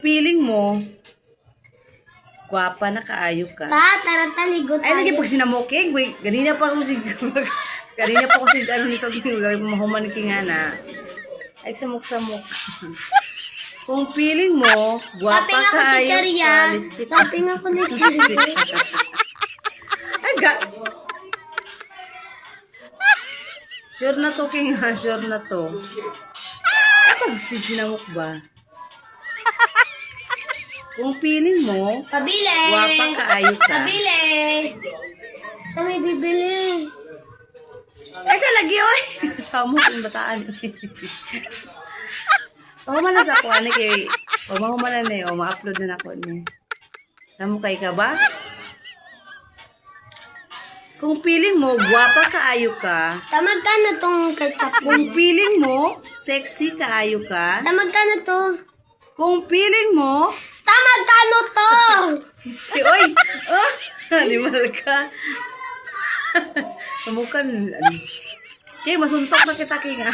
Feeling mo, gwapa na kaayo ka. Ta, tara taligo Ay, lagi tayo. pag sinamoking, wait, ganina pa ako si... ganina pa ako si, ano nito, mahuman ki nga na. Ay, samok-samok. Kung feeling mo, gwapa ka ayo Charia. ka, litsik ka. Taping ako ni Charia. Ay, ga... Sure na to, King, ha? Sure na to. Ay, pag si- sinamok ba? Kung feeling mo, Pabili! gwapa ka ayo ka. Pabili! May bibili. Ay, sa lagi, oy! Samok yung bataan. Pahuman na sa ako, ano kay... Pahuman na na eh, o ma-upload na ako niya. Samukay ka ba? Kung feeling mo, gwapa kaayo ka, Tamag ka na tong ketchup. kung feeling mo, sexy kaayo ka, Tamag ka na to. kung feeling mo, Tamag ka na to! si oy, oh, animal ka. Sumukan, ano. Kaya masuntok na kita, King.